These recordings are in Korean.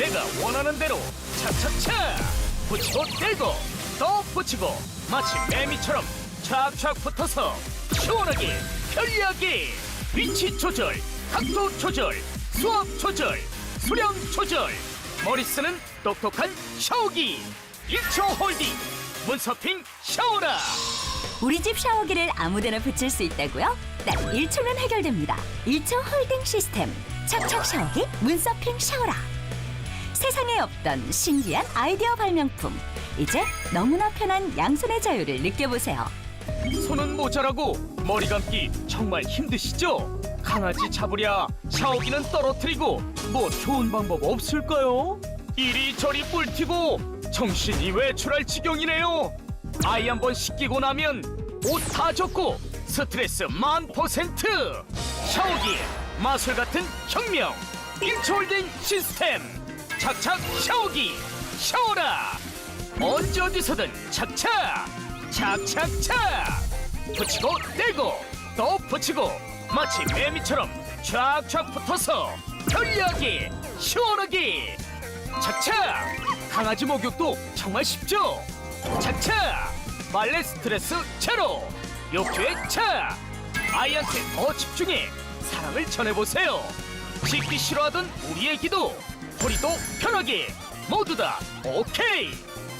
내가 원하는 대로 차차차 붙이고 떼고 또 붙이고 마치 매미처럼 촥촥 붙어서 시원하게 편리하게 위치 조절 각도 조절 수압 조절 수량 조절 머리 쓰는 똑똑한 샤워기 1초 홀딩 문서핑 샤워라 우리 집 샤워기를 아무데나 붙일 수 있다고요? 딱 1초면 해결됩니다. 1초 홀딩 시스템. 척척 샤워기 문서핑 샤워라. 세상에 없던 신기한 아이디어 발명품. 이제 너무나 편한 양손의 자유를 느껴보세요. 손은 모자라고 머리 감기 정말 힘드시죠? 강아지 잡으랴 샤워기는 떨어뜨리고 뭐 좋은 방법 없을까요? 이리저리 뿔튀고 정신이 외출할 지경이네요 아이 한 번 씻기고 나면 옷 다 젖고 스트레스 만 퍼센트 샤워기 마술 같은 혁명 1초 홀딩 시스템 착착 샤워기 샤워라. 언제 어디서든 착착 착착착. 붙이고 떼고 또 붙이고 마치 매미처럼 쫙쫙 붙어서 편리하게 시원하게. 착착! 강아지 목욕도 정말 쉽죠? 착착! 빨래 스트레스 제로! 욕조에 착 아이한테 더 집중해! 사랑을 전해보세요! 씻기 싫어하던 우리 애기도 허리도 편하게. 모두 다 오케이.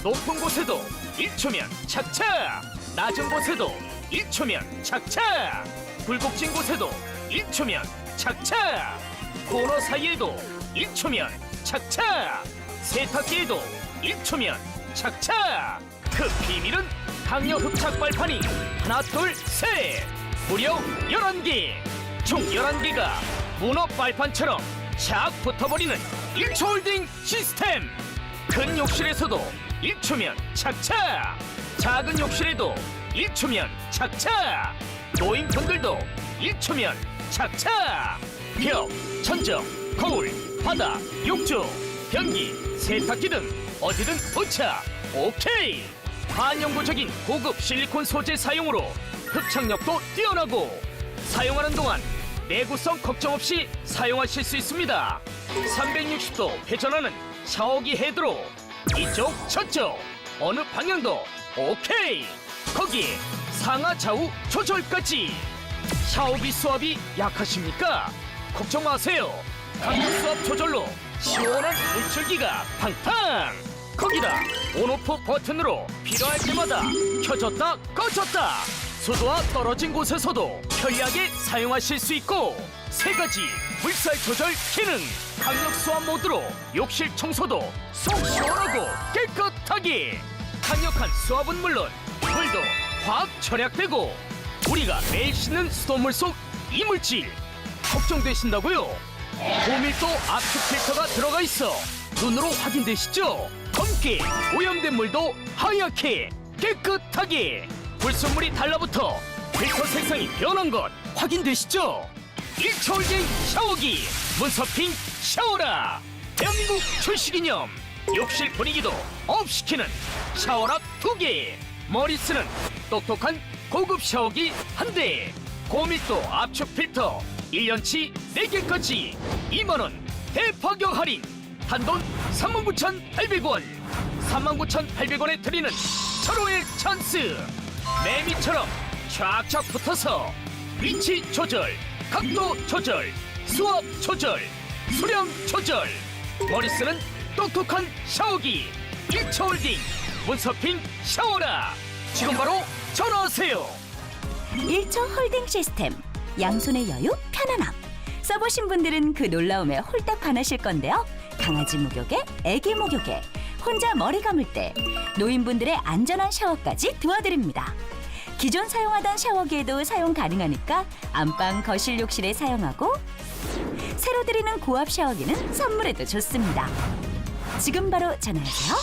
높은 곳에도 1초면 착착. 낮은 곳에도 1초면 착착. 굴곡진 곳에도 1초면 착착. 코너 사이에도 1초면 착착. 세탁기에도 1초면 착착. 그 비밀은 강력 흡착 발판이 하나 둘셋. 무려 11개. 총 11개가 문어 발판처럼 착 붙어버리는 1초 홀딩 시스템. 큰 욕실에서도 1초면 착착. 작은 욕실에도 1초면 착착. 노인분들도 1초면 착착. 벽, 천정, 거울, 바다, 욕조, 변기, 세탁기 등 어디든 도착 오케이. 반영구적인 고급 실리콘 소재 사용으로 흡착력도 뛰어나고 사용하는 동안 내구성 걱정 없이 사용하실 수 있습니다. 360도 회전하는 샤워기 헤드로 이쪽 저쪽 어느 방향도 오케이. 거기에 상하 좌우 조절까지. 샤워기 수압이 약하십니까? 걱정 마세요. 강력 수압 조절로 시원한 물줄기가 팡팡 거기다 온오프 버튼으로 필요할 때마다 켜졌다 꺼졌다 수도와 떨어진 곳에서도 편리하게 사용하실 수 있고 세 가지 물살 조절 기능 강력 수압 모드로 욕실 청소도 속 시원하고 깨끗하게 강력한 수압은 물론 물도 확 절약되고 우리가 매일 씻는 수돗물 속 이물질 걱정되신다고요? 고밀도 압축 필터가 들어가 있어 눈으로 확인되시죠? 검게 오염된 물도 하얗게 깨끗하게 불순물이 달라붙어 필터 색상이 변한 것 확인되시죠? 1초 홀딩 샤워기 문서핑 샤워라. 대한민국 출시 기념 욕실 분위기도 업시키는 샤워락 두개. 머리 쓰는 똑똑한 고급 샤워기 한대. 고밀도 압축 필터 1년치 4개까지 2만원 대파격 할인. 단돈 39,800원. 39,800원에 드리는 철호의 찬스 매미처럼 쫙쫙 붙어서 위치 조절 각도 조절 수압 조절 수량 조절 머리 쓰는 똑똑한 샤워기 1초 홀딩 문서핑 샤워라 지금 바로 전화하세요 1초 홀딩 시스템. 양손의 여유, 편안함. 써보신 분들은 그 놀라움에 홀딱 반하실 건데요. 강아지 목욕에, 애기 목욕에, 혼자 머리 감을 때, 노인분들의 안전한 샤워까지 도와드립니다. 기존 사용하던 샤워기에도 사용 가능하니까 안방 거실 욕실에 사용하고 새로 드리는 고압 샤워기는 선물에도 좋습니다. 지금 바로 전화하세요.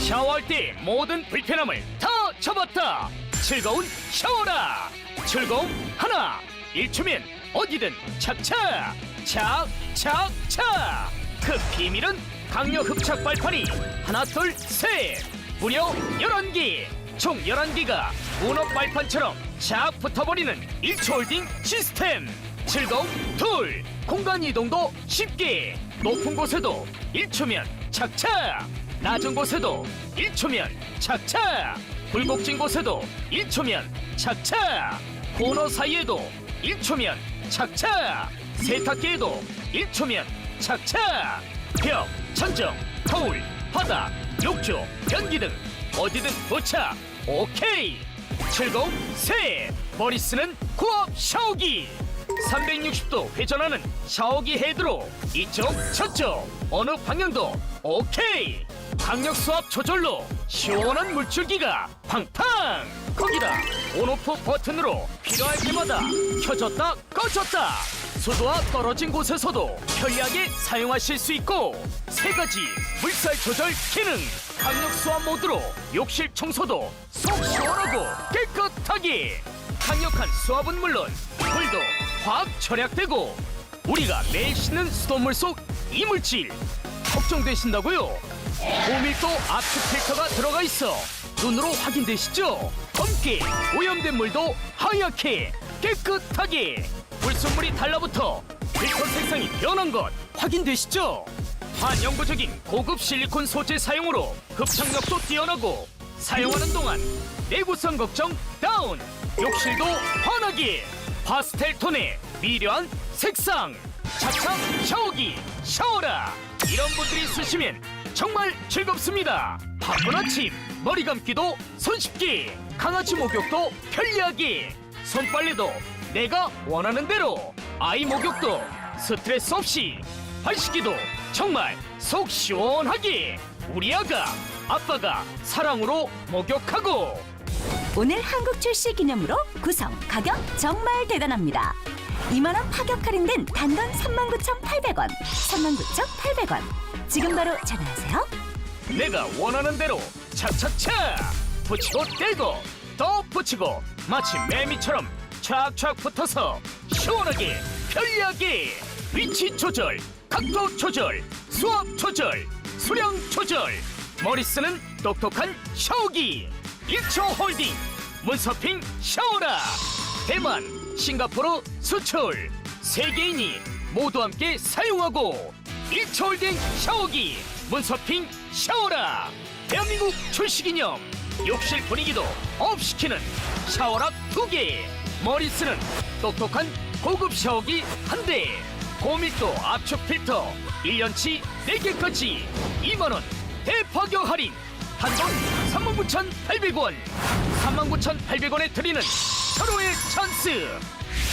샤워할 때 모든 불편함을 다 접었다 즐거운 샤워라 즐거움 하나 1초면 어디든 착착 착착착 그 비밀은 강력 흡착 발판이 하나 둘 셋! 무려 11개 총 11개가 문어 발판처럼 착 붙어버리는 1초 홀딩 시스템! 즐거움 둘! 공간 이동도 쉽게! 높은 곳에도 1초면 착착! 낮은 곳에도 1초면 착착! 굴곡진 곳에도 1초면 착착! 코너 사이에도 1초면 착착! 세탁기에도 1초면 착착 벽, 천정, 거울, 바닥, 욕조, 변기 등 어디든 도착 오케이! 즐거움 셋 머리 쓰는 고압 샤워기! 360도 회전하는 샤워기 헤드로 이쪽 저쪽 어느 방향도 오케이! 강력 수압 조절로 시원한 물줄기가 팡팡 거기다 온오프 버튼으로 필요할 때마다 켜졌다 꺼졌다 수도와 떨어진 곳에서도 편리하게 사용하실 수 있고 세 가지 물살 조절 기능 강력 수압 모드로 욕실 청소도 속 시원하고 깨끗하게 강력한 수압은 물론 물도 확 절약되고 우리가 매일 씻는 수돗물 속 이물질 걱정되신다고요? 고밀도 압축 필터가 들어가 있어 눈으로 확인되시죠? 검게 오염된 물도 하얗게 깨끗하게 불순물이 달라붙어 필터 색상이 변한 것 확인되시죠? 반영구적인 고급 실리콘 소재 사용으로 흡착력도 뛰어나고 사용하는 동안 내구성 걱정 다운 욕실도 환하게 파스텔 톤의 미려한 색상 차창 샤워기 샤워라 이런 분들이 쓰시면 정말 즐겁습니다 바쁜 아침 머리 감기도 손쉽게 강아지 목욕도 편리하게 손빨래도 내가 원하는 대로 아이 목욕도 스트레스 없이 발시기도 정말 속 시원하게 우리 아가 아빠가 사랑으로 목욕하고 오늘 한국 출시 기념으로 구성 가격 정말 대단합니다. 2만 원 파격 할인된 단돈 39,800원, 39,800원. 지금 바로 전화하세요. 내가 원하는 대로 차차차 붙이고 떼고 또 붙이고 마치 매미처럼 촥촥 붙어서 시원하게 편리하게 위치 조절 각도 조절 수압 조절 수량 조절. 머리 쓰는 똑똑한 샤워기. 1초 홀딩 문서핑 샤워라. 대만 싱가포르 수출. 세계인이 모두 함께 사용하고 1초 홀딩 샤워기 문서핑 샤워라. 대한민국 출시기념 욕실 분위기도 업시키는 샤워락 두개 머리 쓰는 똑똑한 고급 샤워기 한 대 고밀도 압축 필터 1년치 4개까지 2만원 대파격 할인. 한돈 39,800원. 39,800원에 드리는 서로의 찬스.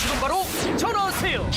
지금 바로 전화하세요